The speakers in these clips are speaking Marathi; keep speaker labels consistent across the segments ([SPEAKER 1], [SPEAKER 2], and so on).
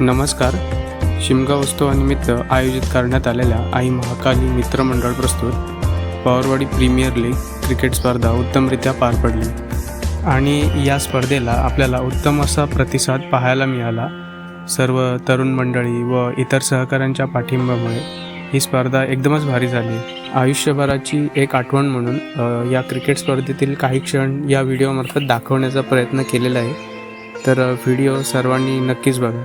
[SPEAKER 1] नमस्कार. शिमगा उत्सवानिमित्त आयोजित करण्यात आलेल्या आई महाकाली मित्रमंडळ प्रस्तुत पवारवाडी प्रीमियर लीग क्रिकेट स्पर्धा उत्तमरित्या पार पडली. आणि या स्पर्धेला आपल्याला उत्तम असा प्रतिसाद पाहायला मिळाला. सर्व तरुण मंडळी व इतर सहकाऱ्यांच्या पाठिंब्यामुळे ही स्पर्धा एकदमच भारी झाली. आयुष्यभराची एक आठवण म्हणून या क्रिकेट स्पर्धेतील काही क्षण या व्हिडिओमार्फत दाखवण्याचा प्रयत्न केलेला आहे. तर व्हिडिओ सर्वांनी नक्कीच बघा.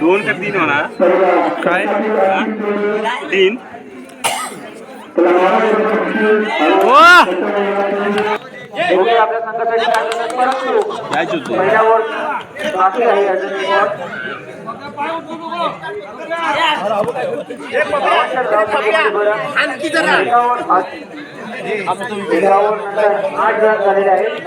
[SPEAKER 2] दोन का तीन म्हणा
[SPEAKER 1] काय
[SPEAKER 2] तीन
[SPEAKER 3] दोघे आपल्या संघासाठी कार्यरत परंतु
[SPEAKER 2] यायचे होते
[SPEAKER 3] पहिल्यावर बाकी आहे अजून एक वर. एकावर आठ- रन झालेले आहेत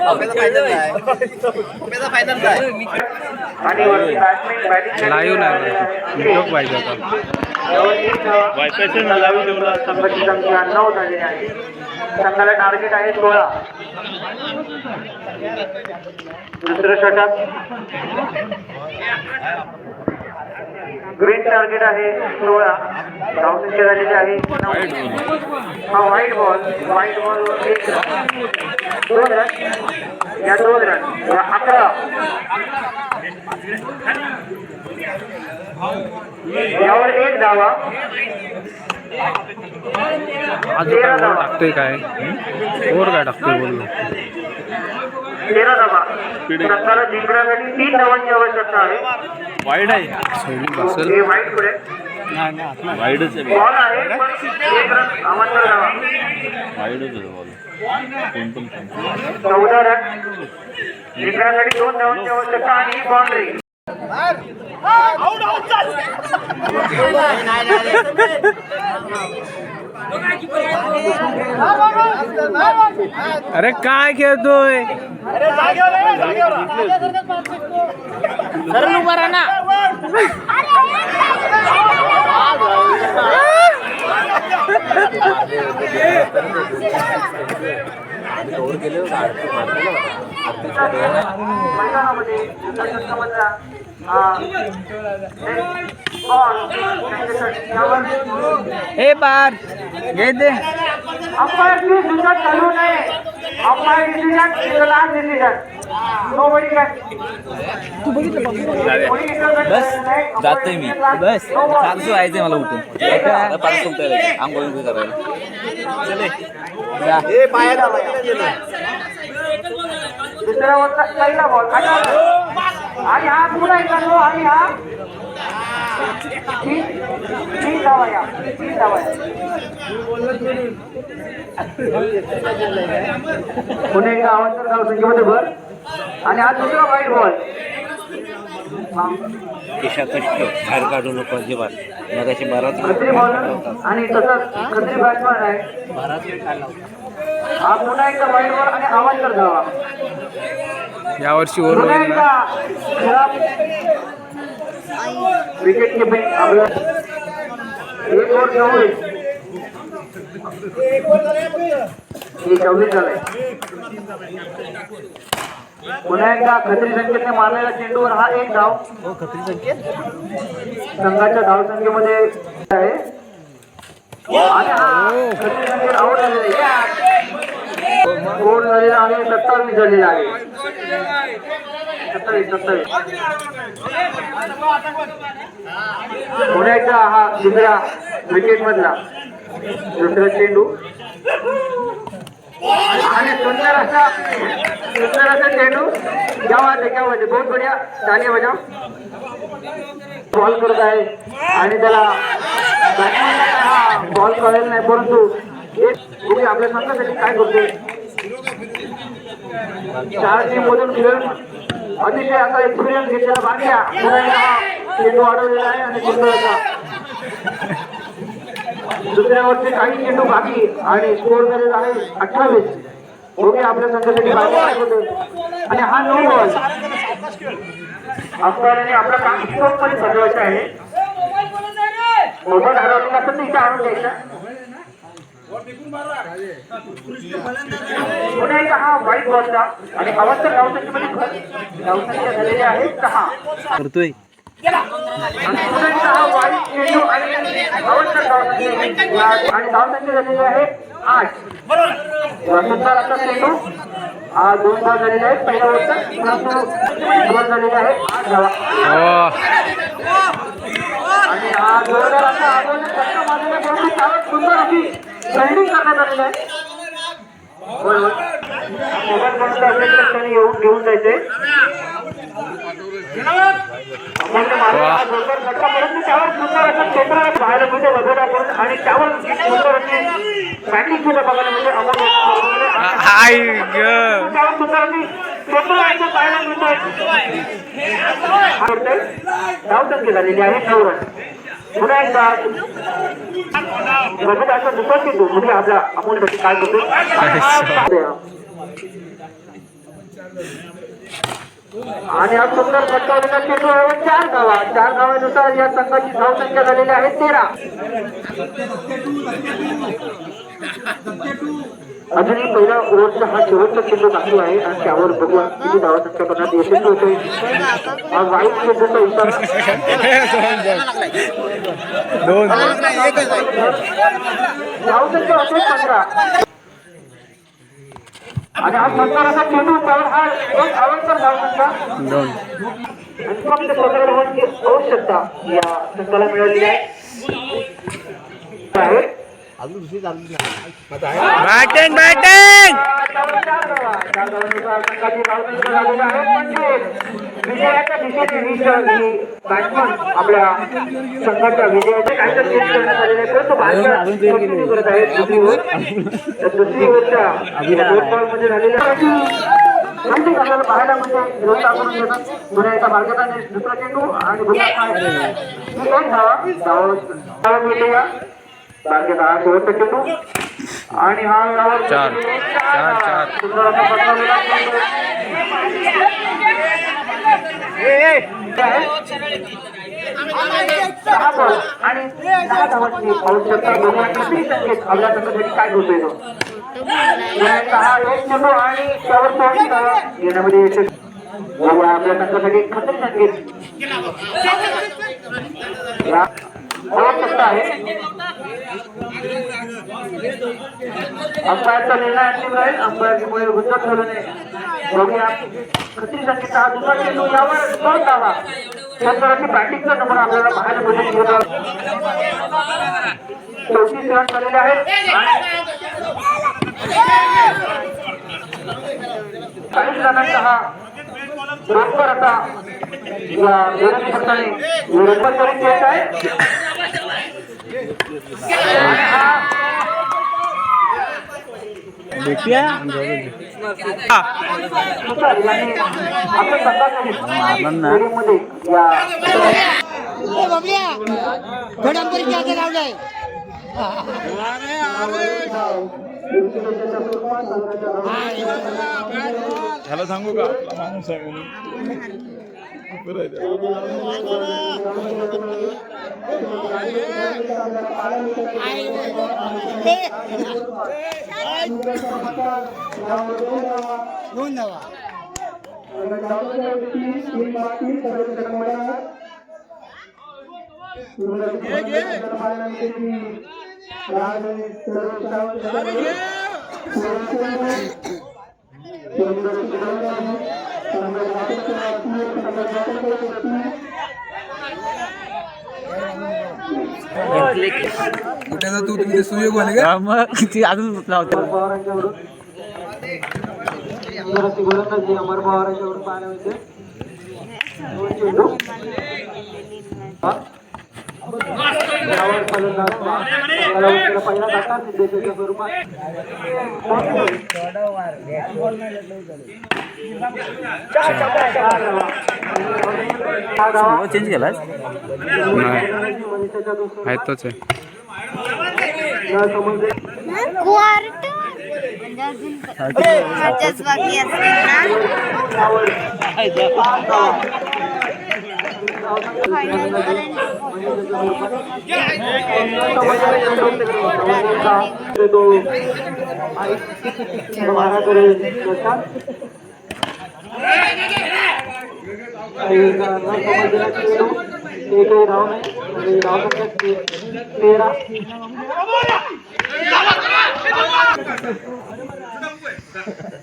[SPEAKER 1] लाईव्ह नाही पाहिजे
[SPEAKER 3] संघाची संख्या नऊ झालेली आहे संघाला टार्गेट आहे सोळा. दुसरं षटक. ग्रीन टार्गेट आहे सोळा. धावसंख्या झालेली आहे हा व्हाईट बॉल व्हाईट बॉल एक दोन रन. या दोन रन. या अकरा. यावर एक धावा.
[SPEAKER 1] आज काय? ओव्हर टाकतोय काय ओव्हर काय टाकतोय बोल
[SPEAKER 3] जिंकण्यासाठी तीन धावांची आवश्यकता आहे.
[SPEAKER 2] वाईड आहे.
[SPEAKER 1] सैनिक बसल.
[SPEAKER 3] हे
[SPEAKER 2] वाईडच आहे.
[SPEAKER 3] बॉल आहे पण एक रन अमान्य धावा.
[SPEAKER 2] वाईडच आहे बॉल कोण पण सांगतो.
[SPEAKER 3] चौदा रन. जिंकण्यासाठी दोन धावांची आवश्यकता आणि बाउंड्री
[SPEAKER 1] अरे काय खेळतोय?
[SPEAKER 3] त्यांच्यासाठी यावर
[SPEAKER 1] हे पार घे दे.
[SPEAKER 3] चालू नये umpire decision is the last decision no buddy can
[SPEAKER 4] जातोय मी बस चालतो व्हायचंय मला उठून पाच सुमता आंघोळ करायला
[SPEAKER 3] दुसऱ्या वरचा पहिला बॉल आणि हा पुन्हा एकदा नो आणि हा? तीन तीन धावा या. तीन धावा या. एकदा आवश्यक धाव संख्येमध्ये भर. आणि हा दुसरा वाईट बॉल.
[SPEAKER 4] केशा कष्ट बाहेर काढू नको अजिबात. मगाशी बराच
[SPEAKER 3] बॉलर आणि तसंच खत्री बॅट्समॅन आहे. हा पुन्हा एकदा वाईट बॉल आणि आवाज धावा
[SPEAKER 1] यावर्षी ओव्हर होईल
[SPEAKER 3] ओव्हर हे पुन्हा एकदा खत्री संख्येने मारलेला चेंडूवर हा एक धाव संघाच्या धाव संख्येमध्ये आहे. आणि हा खत्री संख्येत झालेला आहे. गोल झालेला आहे? सत्तावीस झालेला आहे. पुण्याचा हा दुसरा विकेट मधला. दुसरा चेंडू. आणि सुंदर असा सुंदर असा चेंडू. क्या बात आहे क्या बात आहे बहुत बढिया. तालिया बजा बॉल करत आहे. आणि त्याला हा बॉल कळेल नाही परंतु आपल्या संघासाठी काय करतोय? चार टीम मधून खेळून अतिशय असा एक्सपिरियन्स घेतलेला बाकी पुन्हा चेंडू अडवलेला आहे आणि सुंदर दुसऱ्या वर्षी काही चेंडू बाकी आणि स्कोर झालेला आहे अठ्ठावीस. दोघे आपल्या संघासाठी बाहेर होते. आणि हा नो बॉल अफगाणने आपलं काम स्ट्रोकमध्ये सजवायचं आहे. मोठा हरवलेला असेल तर आणून द्यायचा. पुन्हा एकदा हा वाईट बॉलचा आणि अवस्था धावसंख्येमध्ये धावसंख्या झालेल्या आहेत सहा.
[SPEAKER 4] करतोय.
[SPEAKER 3] आणि पुन्हा एकदा हा वाईट चेंडू आणि अवस्था धावसंख्या आणि धावसंख्या झालेली आहे आठ. सुंदर असा चेंडू हा दोन बॉल झालेले आहेत. पहिला ओव्हरचा बॉल झालेले आहे आठ धावा आणि हा जोरदार असा आगोने फटका मारलेला त्यावर सुंदर अशी फिल्डिंग करण्यात आलेली आहे. होय होय. मोबाईल बंद असेल तर त्यांनी येऊन घेऊन जायचे पाहायला मिळते वगैरे करून आणि त्यावर बॅटिंग सुद्धा बघायला मिळते. त्यावर सुंदर अशी क्षेत्र पाहायला मिळतंय. धावसंख्या झालेली आहे नऊ रन पुन्हा एकदा बघत असा दुसरा चेंडू म्हणजे आपला अमोलसाठी काय करतो आणि हा सुंदर फटकावलेला चेंडू आहे. चार गावा चार गावानुसार या संघाची धावसंख्या झालेली आहे. तेरा. अजूनही पहिला ओव्हरचा हा शेवटचा चेंडू बाकी आहे आणि त्यावर बघूया किती धावा संख्या करण्यात यशस्वी होतोय. हा वाईट चेंडूचा इशारा होते पंधरा. आणि हा असा चेंडू त्यावर हा एक धावसंख्या
[SPEAKER 1] दोन.
[SPEAKER 3] आणि फक्त पंधरा धावांची आवश्यकता या संघाला मिळालेली आहे. आहे.
[SPEAKER 1] बॅटिंग बॅटिंग
[SPEAKER 3] त्यावर चार धावा. चार धावांनुसार संघाची धावसंख्या झालेली आहे पंचवीस. विजयाच्या दिशेने वीस ही बॅट्समन आपल्या संघाच्या विजयाचे काहीतरी चेंज करण्यात आलेले आहे परंतु भारतात continue करत आहेत दुसरी ओव्हर. तर दुसरी ओव्हरच्या दोन बॉलमध्ये झालेल्या प्रत्येक आपल्याला पाहायला म्हणजे रोजचा करून देतात पुन्हा एका भागाने दुसरा चेंडू आणि पुन्हा एक धावा धावा धावा मिळते हा शेवटचा चेंडू. आणि हा
[SPEAKER 1] चार. चार,
[SPEAKER 3] आणि दहा धावांची आपल्या संघासाठी काय होतोय तो. सहा एक चेंडू आणि धावा घेण्यामध्ये यशस्वी. आपल्या संघासाठी खतरी संख्येत या आवश्यकता आहे अंपायरचा निर्णय अंतिम राहील अंपायरमुळे गुंतत झालं बघूया खत्री संख्येचा हा दुसरा चेंडू यावर दोन धावा शेतकऱ्याची बॅटिंगचा नंबर आपल्याला बाहेर पाहायला मिळेल चौतीस रन झालेले आहेत चाळीस जणांचा हा बरोबर आता। या विरोधी पक्षाने विरोध करून घेत आहे तुषार यांनी आपल्या संघाच्या मध्ये या
[SPEAKER 5] घोडांबरी जाते लावलंय
[SPEAKER 6] ह्याला सांगू का? आपला माणूस आहे म्हणून बरं आहे ते.
[SPEAKER 5] दोन का
[SPEAKER 4] मग ती अजून लावते
[SPEAKER 3] पवारांच्यावरून सुंदर गोलंदाजी अमर पवारांच्यावरून पाहायला मिळते दोन चेंडू हा. यावर फलंदाज त्याला उत्तर पहिला धक्का सिद्धेश्वरच्या स्वरूपात चार धावा. चार धावा.
[SPEAKER 4] चेंज केलाय
[SPEAKER 1] नाही
[SPEAKER 3] मनीषाच्या दुसऱ्या
[SPEAKER 1] आहे तोच आहे
[SPEAKER 3] या समोर
[SPEAKER 7] क्वार्ट म्हणजे अजून मॅचेस बाकी असतील ना
[SPEAKER 3] यावर पाच धावा.
[SPEAKER 7] फायनल पर्यंत
[SPEAKER 6] एकही धाव नाही धाव तेरा
[SPEAKER 5] आईच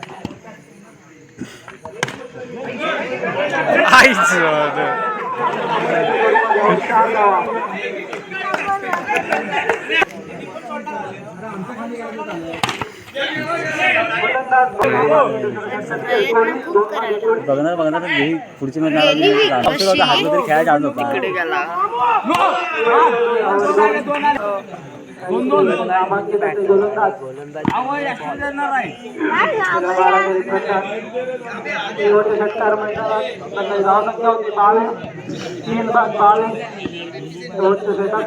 [SPEAKER 7] प्रयत्न खूप करायला
[SPEAKER 4] बघणार बघणार हे पुढची मॅच
[SPEAKER 7] गेली week
[SPEAKER 4] हातला तरी खेळायला जात होता
[SPEAKER 7] काय घाबरला?
[SPEAKER 6] शेवटच्या षटकार मैदानात त्यांना धाव संख्या होती बावीस तीन बाद बावीस शेवटच्या षटक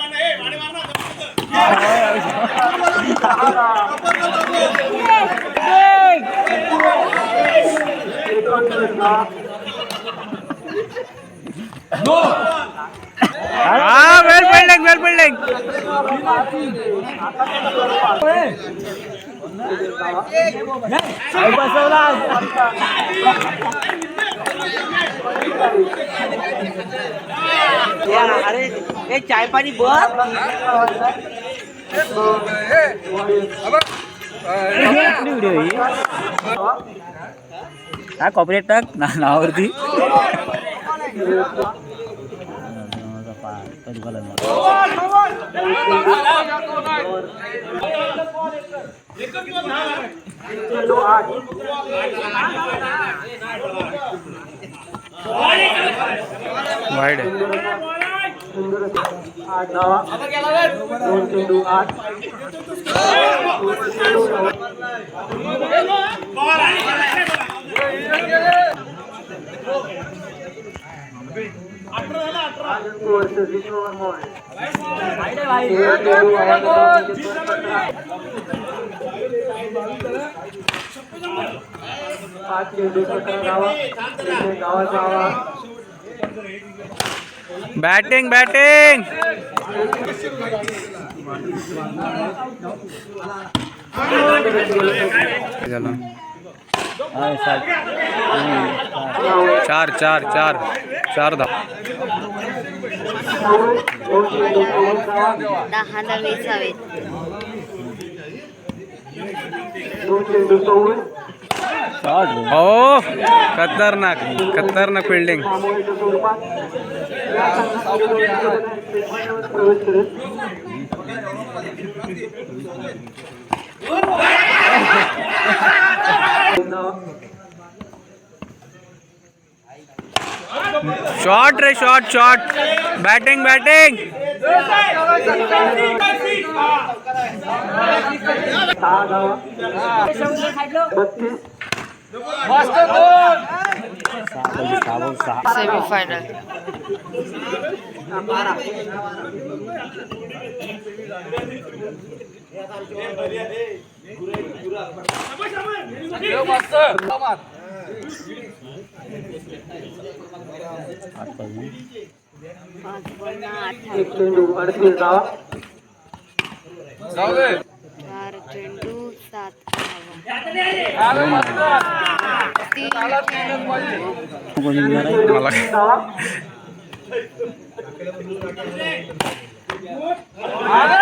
[SPEAKER 5] हा बिल्डिंग वेल बिल्डिंग
[SPEAKER 8] अरे चाय पाणी
[SPEAKER 4] ही काय कॉपरेट टाक. ना नावावरती.
[SPEAKER 6] चेंडू आठ
[SPEAKER 5] वाईड सुंदर
[SPEAKER 6] आठ धावा. दोन चेंडू आठ. पाच चेंडू सतरा धावा. आवाज.
[SPEAKER 5] Batting batting. झालं चार चार चार चार दहा
[SPEAKER 6] दोन चेंडू चोवीस धावा
[SPEAKER 7] दहा दहावीस हवेत.
[SPEAKER 6] दोन चेंडू चोवीस
[SPEAKER 5] हो खतरनाक खतरनाक फिल्डिंग
[SPEAKER 6] शॉर्ट
[SPEAKER 5] शॉट रे शॉट शॉट बॅटिंग बॅटिंग
[SPEAKER 6] बत्तीस.
[SPEAKER 7] सेमीफायनल
[SPEAKER 6] एक चेंडू अडतीस धावा
[SPEAKER 7] चार चेंडू सात धावा. तीन चेंडू
[SPEAKER 5] मला